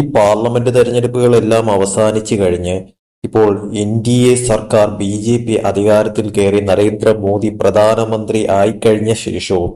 ഈ പാർലമെന്റ് തെരഞ്ഞെടുപ്പുകളെല്ലാം അവസാനിച്ചു കഴിഞ്ഞ് ഇപ്പോൾ എൻ ഡി എ സർക്കാർ ബി ജെ പി അധികാരത്തിൽ കയറി നരേന്ദ്രമോദി പ്രധാനമന്ത്രി ആയിക്കഴിഞ്ഞ ശേഷവും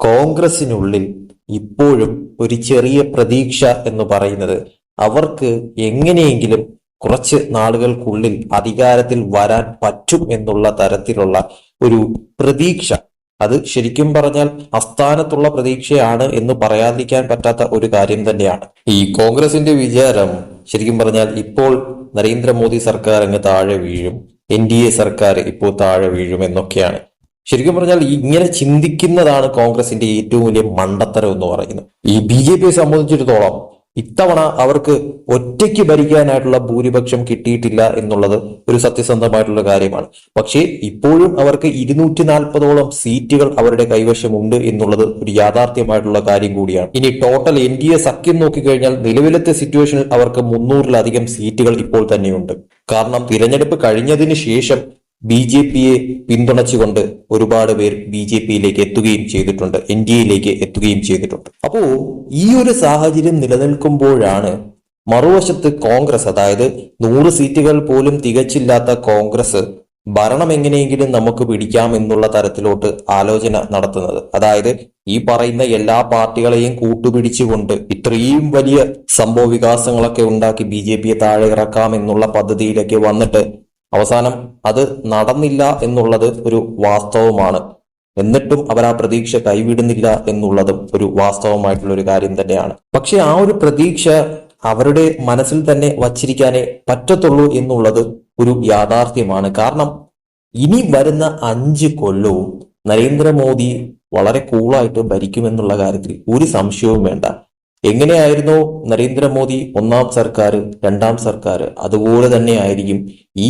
കോൺഗ്രസിനുള്ളിൽ ഇപ്പോഴും ഒരു ചെറിയ പ്രതീക്ഷ എന്ന് പറയുന്നത് അവർക്ക് എങ്ങനെയെങ്കിലും കുറച്ച് നാളുകൾക്കുള്ളിൽ അധികാരത്തിൽ വരാൻ പറ്റും എന്നുള്ള തരത്തിലുള്ള ഒരു പ്രതീക്ഷ അത് ശരിക്കും പറഞ്ഞാൽ അസ്ഥാനത്തുള്ള പ്രതീക്ഷയാണ് എന്ന് പറയാതിരിക്കാൻ പറ്റാത്ത ഒരു കാര്യം തന്നെയാണ്. ഈ കോൺഗ്രസിന്റെ വിചാരം ശരിക്കും പറഞ്ഞാൽ ഇപ്പോൾ നരേന്ദ്രമോദി സർക്കാർ അങ്ങ് താഴെ വീഴും എൻ ഡി എ സർക്കാർ ഇപ്പോൾ താഴെ വീഴും എന്നൊക്കെയാണ്. ശരിക്കും പറഞ്ഞാൽ ഇങ്ങനെ ചിന്തിക്കുന്നതാണ് കോൺഗ്രസിന്റെ ഏറ്റവും വലിയ മണ്ടത്തരം എന്ന് പറയുന്നത്. ഈ ബി ജെ പിയെ സംബന്ധിച്ചിടത്തോളം ഇത്തവണ അവർക്ക് ഒറ്റയ്ക്ക് ഭരിക്കാനായിട്ടുള്ള ഭൂരിപക്ഷം കിട്ടിയിട്ടില്ല എന്നുള്ളത് ഒരു സത്യസന്ധമായിട്ടുള്ള കാര്യമാണ്. പക്ഷേ ഇപ്പോഴും അവർക്ക് ഇരുന്നൂറ്റി നാൽപ്പതോളം സീറ്റുകൾ അവരുടെ കൈവശമുണ്ട് എന്നുള്ളത് ഒരു യാഥാർത്ഥ്യമായിട്ടുള്ള കാര്യം കൂടിയാണ്. ഇനി ടോട്ടൽ എൻ ഡി എ സഖ്യം നോക്കിക്കഴിഞ്ഞാൽ നിലവിലത്തെ സിറ്റുവേഷനിൽ അവർക്ക് മുന്നൂറിലധികം സീറ്റുകൾ ഇപ്പോൾ തന്നെയുണ്ട്. കാരണം തിരഞ്ഞെടുപ്പ് കഴിഞ്ഞതിന് ശേഷം ബി ജെ പിയെ പിന്തുണച്ചുകൊണ്ട് ഒരുപാട് പേർ ബി ജെ പിയിലേക്ക് എത്തുകയും ചെയ്തിട്ടുണ്ട് എൻ ഡി എയിലേക്ക് എത്തുകയും ചെയ്തിട്ടുണ്ട്. അപ്പോ ഈ ഒരു സാഹചര്യം നിലനിൽക്കുമ്പോഴാണ് മറുവശത്ത് കോൺഗ്രസ് അതായത് നൂറ് സീറ്റുകൾ പോലും തികച്ചില്ലാത്ത കോൺഗ്രസ് ഭരണം എങ്ങനെയെങ്കിലും നമുക്ക് പിടിക്കാം എന്നുള്ള തരത്തിലോട്ട് ആലോചന നടത്തുന്നത്. അതായത് ഈ പറയുന്ന എല്ലാ പാർട്ടികളെയും കൂട്ടുപിടിച്ചുകൊണ്ട് ഇത്രയും വലിയ സംഭവ വികാസങ്ങളൊക്കെ ഉണ്ടാക്കി ബി ജെ പിയെ താഴെ ഇറക്കാം എന്നുള്ള പദ്ധതിയിലൊക്കെ വന്നിട്ട് അവസാനം അത് നടന്നില്ല എന്നുള്ളത് ഒരു വാസ്തവമാണ്. എന്നിട്ടും അവർ ആ പ്രതീക്ഷ കൈവിടുന്നില്ല എന്നുള്ളതും ഒരു വാസ്തവമായിട്ടുള്ള ഒരു കാര്യം തന്നെയാണ്. പക്ഷെ ആ ഒരു പ്രതീക്ഷ അവരുടെ മനസ്സിൽ തന്നെ വച്ചിരിക്കാനേ പറ്റത്തുള്ളൂ എന്നുള്ളത് ഒരു യാഥാർത്ഥ്യമാണ്. കാരണം ഇനി വരുന്ന അഞ്ച് കൊല്ലവും നരേന്ദ്രമോദി വളരെ കൂളായിട്ട് ഭരിക്കുമെന്നുള്ള കാര്യത്തിൽ ഒരു സംശയവും വേണ്ട. എങ്ങനെയായിരുന്നോ നരേന്ദ്രമോദി ഒന്നാം സർക്കാർ രണ്ടാം സർക്കാർ? അതുപോലെ തന്നെ ആയിരിക്കും ഈ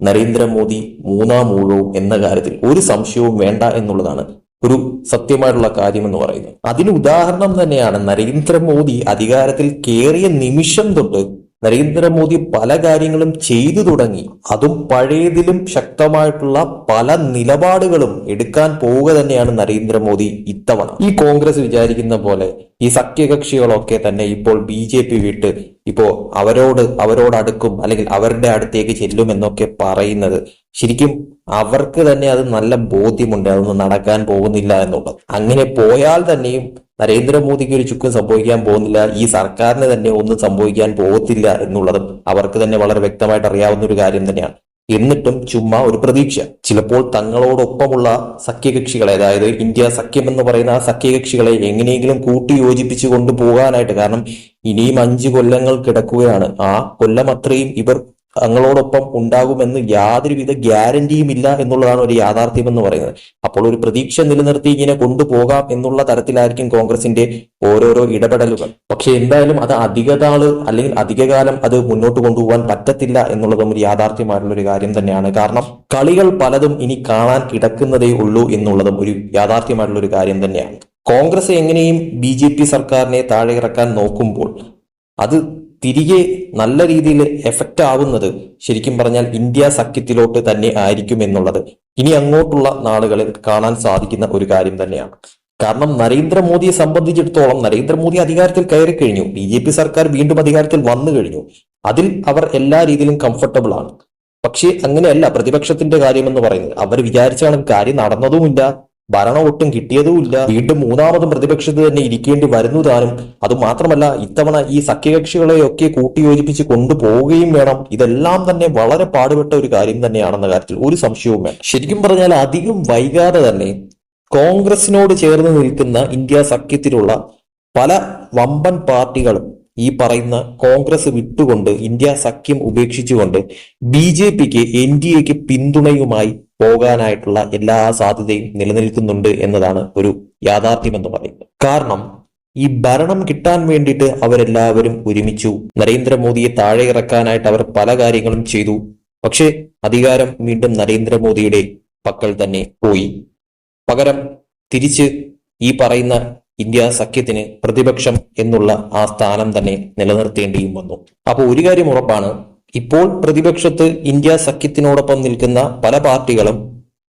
നരേന്ദ്രമോദി മൂന്നാം ഊഴവും എന്ന കാര്യത്തിൽ. ഒരു സംശയവും വേണ്ട എന്നുള്ളതാണ് ഒരു സത്യമായിട്ടുള്ള കാര്യം എന്ന് പറയുന്നത്. അതിന് ഉദാഹരണം തന്നെയാണ് നരേന്ദ്രമോദി അധികാരത്തിൽ കയറിയ നിമിഷം തൊട്ട് നരേന്ദ്രമോദി പല കാര്യങ്ങളും ചെയ്തു തുടങ്ങി. അതും പഴയതിലും ശക്തമായിട്ടുള്ള പല നിലപാടുകളും എടുക്കാൻ പോവുക തന്നെയാണ് നരേന്ദ്രമോദി ഇത്തവണ. ഈ കോൺഗ്രസ് വിചാരിക്കുന്ന പോലെ ഈ സഖ്യകക്ഷികളൊക്കെ തന്നെ ഇപ്പോൾ ബി ജെ പി വിട്ട് ഇപ്പോ അവരോട് അവരോട് അടുക്കും അല്ലെങ്കിൽ അവരുടെ അടുത്തേക്ക് ചെല്ലും എന്നൊക്കെ പറയുന്നത് ശരിക്കും അവർക്ക് തന്നെ അത് നല്ല ബോധ്യമുണ്ട്. അതൊന്നും നടക്കാൻ പോകുന്നില്ല എന്നുള്ളത്. അങ്ങനെ പോയാൽ തന്നെയും നരേന്ദ്രമോദിക്ക് ഒരു ചുക്കും സംഭവിക്കാൻ പോകുന്നില്ല. ഈ സർക്കാരിന് തന്നെ ഒന്നും സംഭവിക്കാൻ പോകത്തില്ല എന്നുള്ളത് അവർക്ക് തന്നെ വളരെ വ്യക്തമായിട്ട് അറിയാവുന്ന ഒരു കാര്യം തന്നെയാണ്. എന്നിട്ടും ചുമ്മാ ഒരു പ്രതീക്ഷ. ചിലപ്പോൾ തങ്ങളോടൊപ്പമുള്ള സഖ്യകക്ഷികളെ അതായത് ഇന്ത്യ സഖ്യം എന്ന് പറയുന്ന ആ സഖ്യകക്ഷികളെ എങ്ങനെയെങ്കിലും കൂട്ടി യോജിപ്പിച്ചു കൊണ്ടുപോകാനായിട്ട് കാരണം ഇനിയും അഞ്ചു കൊല്ലങ്ങൾ കിടക്കുകയാണ്. ആ കൊല്ലം അത്രയും ഇവർ തങ്ങളോടൊപ്പം ഉണ്ടാകുമെന്ന് യാതൊരുവിധ ഗ്യാരണ്ടിയും ഇല്ല എന്നുള്ളതാണ് ഒരു യാഥാർത്ഥ്യം എന്ന് പറയുന്നത്. അപ്പോൾ ഒരു പ്രതീക്ഷ നിലനിർത്തി ഇങ്ങനെ കൊണ്ടുപോകാം എന്നുള്ള തരത്തിലായിരിക്കും കോൺഗ്രസിന്റെ ഓരോരോ ഇടപെടലുകൾ. പക്ഷെ എന്തായാലും അത് അധികനാൾ അല്ലെങ്കിൽ അധികകാലം അത് മുന്നോട്ട് കൊണ്ടുപോകാൻ പറ്റത്തില്ല എന്നുള്ളതും ഒരു യാഥാർത്ഥ്യമായിട്ടുള്ള ഒരു കാര്യം തന്നെയാണ്. കാരണം കളികൾ പലതും ഇനി കാണാൻ കിടക്കുന്നതേ ഉള്ളൂ എന്നുള്ളതും ഒരു യാഥാർത്ഥ്യമായിട്ടുള്ള ഒരു കാര്യം തന്നെയാണ്. കോൺഗ്രസ് എങ്ങനെയും ബി സർക്കാരിനെ താഴെ ഇറക്കാൻ നോക്കുമ്പോൾ അത് തിരികെ നല്ല രീതിയിൽ എഫക്റ്റ് ആവുന്നത് ശരിക്കും പറഞ്ഞാൽ ഇന്ത്യ സഖ്യത്തിലോട്ട് തന്നെ ആയിരിക്കും എന്നുള്ളത്. ഇനി അങ്ങോട്ടുള്ള നാളുകളിൽ കാണാൻ സാധിക്കുന്ന ഒരു കാര്യം തന്നെയാണ്. കാരണം നരേന്ദ്രമോദിയെ സംബന്ധിച്ചിടത്തോളം നരേന്ദ്രമോദി അധികാരത്തിൽ കയറി കഴിഞ്ഞു. ബി ജെ പി സർക്കാർ വീണ്ടും അധികാരത്തിൽ വന്നു കഴിഞ്ഞു. അതിൽ അവർ എല്ലാ രീതിയിലും കംഫർട്ടബിൾ ആണ്. പക്ഷേ അങ്ങനെയല്ല പ്രതിപക്ഷത്തിന്റെ കാര്യം എന്ന് പറയുന്നത്. അവർ വിചാരിച്ചാണ് കാര്യം നടന്നതുമില്ല. ഭരണം ഒട്ടും കിട്ടിയതുമില്ല വീണ്ടും മൂന്നാമതും പ്രതിപക്ഷത്ത് തന്നെ ഇരിക്കേണ്ടി വരുന്നതാനും അതുമാത്രമല്ല ഇത്തവണ ഈ സഖ്യകക്ഷികളെയൊക്കെ കൂട്ടിയോജിപ്പിച്ച് കൊണ്ടുപോവുകയും വേണം. ഇതെല്ലാം തന്നെ വളരെ പാടുപെട്ട ഒരു കാര്യം തന്നെയാണെന്ന കാര്യത്തിൽ ഒരു സംശയവും വേണം ശരിക്കും പറഞ്ഞാൽ അധികം വൈകാതെ തന്നെ കോൺഗ്രസിനോട് ചേർന്ന് നിൽക്കുന്ന ഇന്ത്യ സഖ്യത്തിലുള്ള പല വമ്പൻ പാർട്ടികളും ഈ പറയുന്ന കോൺഗ്രസ് വിട്ടുകൊണ്ട് ഇന്ത്യ സഖ്യം ഉപേക്ഷിച്ചുകൊണ്ട് ബി ജെ പിക്ക് എൻ ഡി എക്ക് പിന്തുണയുമായി പോകാനായിട്ടുള്ള എല്ലാ സാധ്യതയും നിലനിൽക്കുന്നുണ്ട് എന്നതാണ് ഒരു യാഥാർത്ഥ്യമെന്ന് പറയുന്നത്. കാരണം ഈ ഭരണം കിട്ടാൻ വേണ്ടിയിട്ട് അവരെല്ലാവരും ഒരുമിച്ചു. നരേന്ദ്രമോദിയെ താഴെ ഇറക്കാനായിട്ട് അവർ പല കാര്യങ്ങളും ചെയ്തു. പക്ഷേ അധികാരം വീണ്ടും നരേന്ദ്രമോദിയുടെ പക്കൽ തന്നെ പോയി. പകരം തിരിച്ച് ഈ പറയുന്ന ഇന്ത്യ സഖ്യത്തിന് പ്രതിപക്ഷം എന്നുള്ള ആ സ്ഥാനം തന്നെ നിലനിർത്തേണ്ടിയും വന്നു. അപ്പോൾ ഒരു കാര്യം ഉറപ്പാണ്. ഇപ്പോൾ പ്രതിപക്ഷത്ത് ഇന്ത്യ സഖ്യത്തിനോടൊപ്പം നിൽക്കുന്ന പല പാർട്ടികളും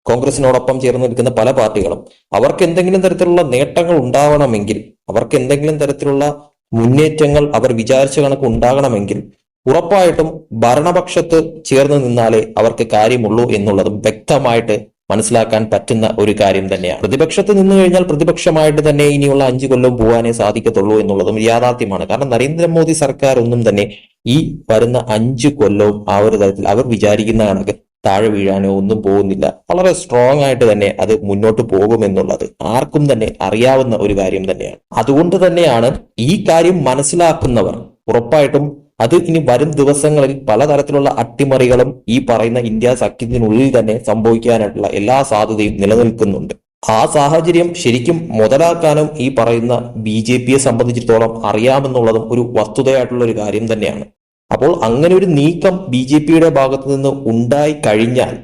കോൺഗ്രസിനോടൊപ്പം ചേർന്ന് നിൽക്കുന്ന പല പാർട്ടികളും അവർക്ക് എന്തെങ്കിലും തരത്തിലുള്ള നേട്ടങ്ങൾ ഉണ്ടാവണമെങ്കിൽ അവർക്ക് എന്തെങ്കിലും തരത്തിലുള്ള മുന്നേറ്റങ്ങൾ അവർ വിചാരിച്ച കണക്ക് ഉണ്ടാകണമെങ്കിൽ ഉറപ്പായിട്ടും ഭരണപക്ഷത്ത് ചേർന്ന് നിന്നാലേ അവർക്ക് കാര്യമുള്ളൂ എന്നുള്ളതും വ്യക്തമായിട്ട് മനസ്സിലാക്കാൻ പറ്റുന്ന ഒരു കാര്യം തന്നെയാണ്. പ്രതിപക്ഷത്ത് നിന്ന് കഴിഞ്ഞാൽ പ്രതിപക്ഷമായിട്ട് തന്നെ ഇനിയുള്ള അഞ്ചു കൊല്ലം പോകാനേ സാധിക്കത്തുള്ളൂ എന്നുള്ളതും യാഥാർത്ഥ്യമാണ്. കാരണം നരേന്ദ്രമോദി സർക്കാർ ഒന്നും തന്നെ ഈ വരുന്ന അഞ്ചു കൊല്ലവും ആ ഒരു തരത്തിൽ അവർ വിചാരിക്കുന്ന കണക്ക് താഴെ വീഴാനോ ഒന്നും പോകുന്നില്ല. വളരെ സ്ട്രോങ് ആയിട്ട് തന്നെ അത് മുന്നോട്ട് പോകുമെന്നുള്ളത് ആർക്കും തന്നെ അറിയാവുന്ന ഒരു കാര്യം തന്നെയാണ്. അതുകൊണ്ട് തന്നെയാണ് ഈ കാര്യം മനസ്സിലാക്കുന്നവർ ഉറപ്പായിട്ടും അത് ഇനി വരും ദിവസങ്ങളിൽ പലതരത്തിലുള്ള അട്ടിമറികളും ഈ പറയുന്ന ഇന്ത്യ സഖ്യത്തിനുള്ളിൽ തന്നെ സംഭവിക്കാനായിട്ടുള്ള എല്ലാ സാധ്യതയും നിലനിൽക്കുന്നുണ്ട്. ആ സാഹചര്യം ശരിക്കും മുതലാക്കാനും ഈ പറയുന്ന ബി ജെ പിയെ സംബന്ധിച്ചിടത്തോളം അറിയാമെന്നുള്ളതും ഒരു വസ്തുതയായിട്ടുള്ള ഒരു കാര്യം തന്നെയാണ്. അപ്പോൾ അങ്ങനെ ഒരു നീക്കം ബി ജെ പിയുടെ ഭാഗത്ത് നിന്ന് ഉണ്ടായി കഴിഞ്ഞാൽ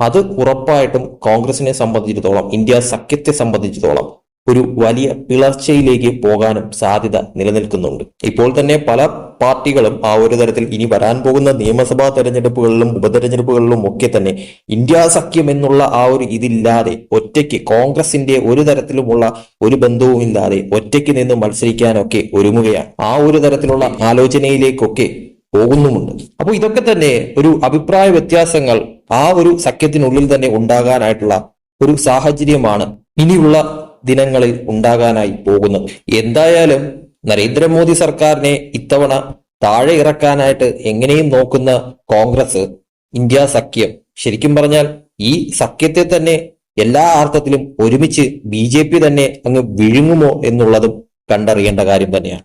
അത് ഉറപ്പായിട്ടും കോൺഗ്രസിനെ സംബന്ധിച്ചിടത്തോളം ഇന്ത്യ സഖ്യത്തെ സംബന്ധിച്ചിടത്തോളം ഒരു വലിയ പിളർച്ചയിലേക്ക് പോകാനും സാധ്യത നിലനിൽക്കുന്നുണ്ട്. ഇപ്പോൾ തന്നെ പല പാർട്ടികളും ആ ഒരു തരത്തിൽ ഇനി വരാൻ പോകുന്ന നിയമസഭാ തെരഞ്ഞെടുപ്പുകളിലും ഉപതെരഞ്ഞെടുപ്പുകളിലും ഒക്കെ തന്നെ ഇന്ത്യ സഖ്യം എന്നുള്ള ആ ഒരു ഇതില്ലാതെ ഒറ്റയ്ക്ക് കോൺഗ്രസിന്റെ ഒരു തരത്തിലുമുള്ള ഒരു ബന്ധവും ഇല്ലാതെ ഒറ്റയ്ക്ക് നിന്ന് മത്സരിക്കാനൊക്കെ ഒരുങ്ങുകയാണ്. ആ ഒരു തരത്തിലുള്ള ആലോചനയിലേക്കൊക്കെ പോകുന്നുമുണ്ട്. അപ്പോൾ ഇതൊക്കെ തന്നെ ഒരു അഭിപ്രായ വ്യത്യാസങ്ങൾ ആ ഒരു സഖ്യത്തിനുള്ളിൽ തന്നെ ഉണ്ടാകാനായിട്ടുള്ള ഒരു സാഹചര്യമാണ് ഇനിയുള്ള ദിനങ്ങളിൽ ഉണ്ടാകാനായി പോകുന്നത്. എന്തായാലും നരേന്ദ്രമോദി സർക്കാരിനെ ഇത്തവണ താഴെ ഇറക്കാനായിട്ട് എങ്ങനെയും നോക്കുന്ന കോൺഗ്രസ് ഇന്ത്യ സഖ്യം. ശരിക്കും പറഞ്ഞാൽ ഈ സഖ്യത്തെ തന്നെ എല്ലാ അർത്ഥത്തിലും ഒരുമിച്ച് ബി തന്നെ അങ്ങ് വിഴുങ്ങുമോ എന്നുള്ളതും കണ്ടറിയേണ്ട കാര്യം തന്നെയാണ്.